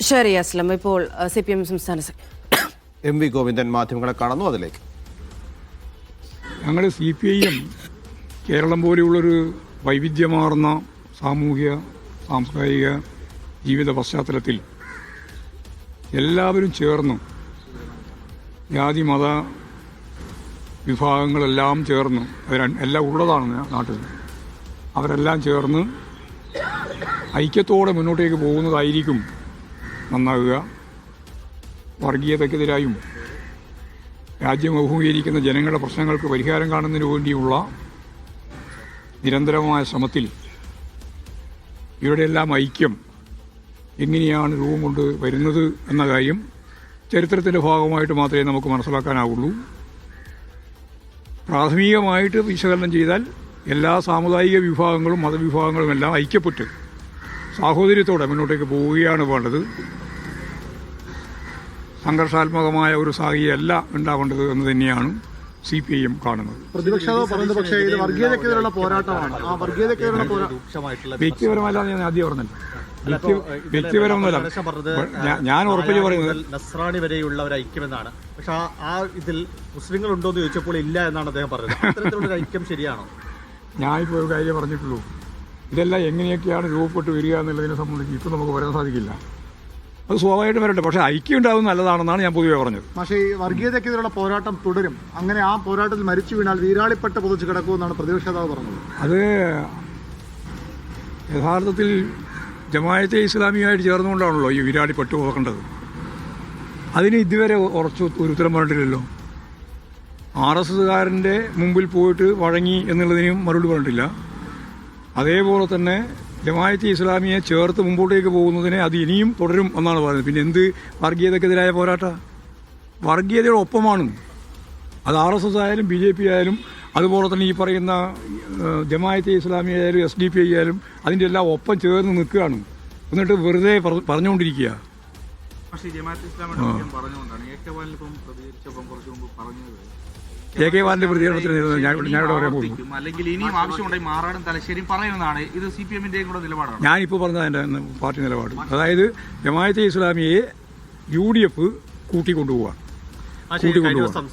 ശരി അസ്ലം ഇപ്പോൾ C P M സംസ്ഥാന എം വി ഗോവിന്ദൻ മാധ്യമങ്ങളെ കാണുന്നു അതിലേക്ക്. ഞങ്ങൾ C P I M Keralam പോലെയുള്ളൊരു വൈവിധ്യമാർന്ന സാമൂഹ്യ സാംസ്കാരിക ജീവിത പശ്ചാത്തലത്തിൽ എല്ലാവരും ചേർന്ന് ജാതി മത വിഭാഗങ്ങളെല്ലാം ചേർന്ന് അവർ എല്ലാം ഉള്ളതാണ് നാട്ടിൽ. അവരെല്ലാം ചേർന്ന് ഐക്യത്തോടെ മുന്നോട്ടേക്ക് പോകുന്നതായിരിക്കും നന്നാകുക. വർഗീയതയ്ക്കെതിരായും രാജ്യം അഭിമുഖീകരിക്കുന്ന ജനങ്ങളുടെ പ്രശ്നങ്ങൾക്ക് പരിഹാരം കാണുന്നതിന് വേണ്ടിയുള്ള നിരന്തരമായ ശ്രമത്തിൽ ഇവരുടെയെല്ലാം ഐക്യം എങ്ങനെയാണ് രൂപം കൊണ്ട് വരുന്നത് എന്ന കാര്യം ചരിത്രത്തിന്റെ ഭാഗമായിട്ട് മാത്രമേ നമുക്ക് മനസ്സിലാക്കാനാവുള്ളൂ. പ്രാഥമികമായിട്ട് വിശകലനം ചെയ്താൽ എല്ലാ സാമുദായിക വിഭാഗങ്ങളും മതവിഭാഗങ്ങളും എല്ലാം ഐക്യപ്പെട്ട് സാഹോദര്യത്തോടെ മുന്നോട്ടേക്ക് പോവുകയാണ് വേണ്ടത്. സംഘർഷാത്മകമായ ഒരു സാഹചര്യമല്ല ഉണ്ടാവേണ്ടത് എന്ന് തന്നെയാണ് സി പി ഐ എം കാണുന്നത് വ്യക്തിപരമല്ലാതെ ഞാൻ ആദ്യം പറഞ്ഞല്ലോ. വ്യക്തി വ്യക്തിപരമൊന്നുമല്ല. ഗണേശൻ പറഞ്ഞത് ഞാൻ- ഞാൻ ഉറപ്പിച്ച് പറയുന്നത് നസ്രാണി വരെയുള്ള ഒരു ഐക്യമെന്നാണ്. പക്ഷെ ആ ആ ഇതിൽ മുസ്ലിങ്ങൾ ഉണ്ടോ എന്ന് ചോദിച്ചപ്പോൾ ഇല്ല എന്നാണ് അദ്ദേഹം പറഞ്ഞത്. അത്തരത്തിലുള്ള ഐക്യം ശരിയാണോ? ഞാനിപ്പോ ഒരു കാര്യം പറഞ്ഞിട്ടുള്ളൂ. ഇതെല്ലാം എങ്ങനെയൊക്കെയാണ് രൂപപ്പെട്ട് വരിക എന്നുള്ളതിനെ സംബന്ധിച്ച് ഇപ്പം നമുക്ക് പറയാൻ സാധിക്കില്ല. അത് സ്വാഭാവികമായിട്ട് വരട്ടെ. പക്ഷേ ഐക്യം ഉണ്ടാകുന്ന നല്ലതാണെന്നാണ് ഞാൻ പൊതുവെ പറഞ്ഞത്. പക്ഷേ ഈ വർഗീയതയ്ക്കെതിരെയുള്ള പോരാട്ടം തുടരും. അങ്ങനെ ആ പോരാട്ടത്തിൽ മരിച്ചു വീണാൽ വീരാളിപ്പെട്ട് പൊതിച്ച് കിടക്കുമെന്നാണ് പ്രതിപക്ഷാതാവ് പറഞ്ഞത്. അത് യഥാർത്ഥത്തിൽ ജമായത്തെ ഇസ്ലാമിയായിട്ട് ചേർന്നുകൊണ്ടാണല്ലോ ഈ വിരാടി പെട്ടു പോകേണ്ടത്. അതിന് ഇതുവരെ ഉറച്ചു ഒരു ഉത്തരം പറഞ്ഞിട്ടില്ലല്ലോ. ആർ എസ് എസ്സുകാരന്റെ മുമ്പിൽ പോയിട്ട് വഴങ്ങി എന്നുള്ളതിനും മറുപടി പറഞ്ഞിട്ടില്ല. അതേപോലെ തന്നെ ജമായത്ത് ഇസ്ലാമിയെ ചേർത്ത് മുമ്പോട്ടേക്ക് പോകുന്നതിനെ അത് ഇനിയും തുടരും എന്നാണ് പറയുന്നത്. പിന്നെ എന്ത് വർഗീയതക്കെതിരായ പോരാട്ട? വർഗീയതയുടെ ഒപ്പമാണ്. അത് ആർ എസ് എസ് ആയാലും ബി ജെ പി ആയാലും അതുപോലെ തന്നെ ഈ പറയുന്ന ജമായത്ത് ഇസ്ലാമി ആയാലും എസ് ഡി പി ഐ ആയാലും അതിന്റെ എല്ലാം ഒപ്പം ചേർന്ന് നിൽക്കുകയാണ്. എന്നിട്ട് വെറുതെ പറ- പറഞ്ഞുകൊണ്ടിരിക്കുക. പക്ഷേ ജമാഅത്ത് ഇസ്ലാമിയുടെ പറഞ്ഞുകൊണ്ടാണ്. ഏറ്റവും പ്രതികരിച്ചപ്പം കുറച്ച് മുമ്പ് പറഞ്ഞത് എ കെ പ്രതികരണത്തിന് ഞാൻ ഞാനിവിടെ പറയാൻ പോകുന്നു. അല്ലെങ്കിൽ ഇനിയും ആവശ്യമുണ്ടെങ്കിൽ മാറാടും തലശ്ശേരി പറയുന്നതാണ്. ഇത് സി പി എമ്മിന്റെയും കൂടെ നിലപാടാണ്. ഞാനിപ്പോൾ പറഞ്ഞ എന്റെ പാർട്ടി നിലപാട്. അതായത് ജമായത്തെ ഇസ്ലാമിയെ യു ഡി എഫ് കൂട്ടിക്കൊണ്ടുപോവാണ്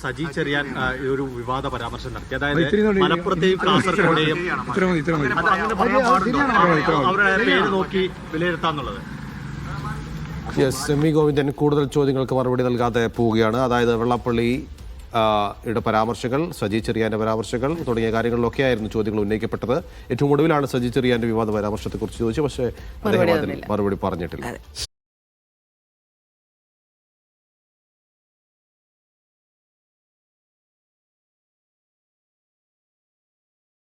സജി ചെറിയാൻ ഒരു വിവാദ പരാമർശം നടത്തി. അതായത് മലപ്പുറത്തെയും കാസർഗോഡെയും അവരുടെ പേര് നോക്കി വിലയിരുത്താന്നുള്ളത്. യെസ് എം വി ഗോവിന്ദൻ കൂടുതൽ ചോദ്യങ്ങൾക്ക് മറുപടി നൽകാതെ പോവുകയാണ്. അതായത് വെള്ളപ്പള്ളി യുടെ പരാമർശങ്ങൾ സജി ചെറിയാന്റെ പരാമർശങ്ങൾ തുടങ്ങിയ കാര്യങ്ങളിലൊക്കെയായിരുന്നു ചോദ്യങ്ങൾ ഉന്നയിക്കപ്പെട്ടത്. ഏറ്റവും ഒടുവിലാണ് സജി ചെറിയാന്റെ വിവാദ പരാമർശത്തെക്കുറിച്ച് ചോദിച്ചത് പക്ഷേ അദ്ദേഹം അതിൽ മറുപടി പറഞ്ഞിട്ടില്ല.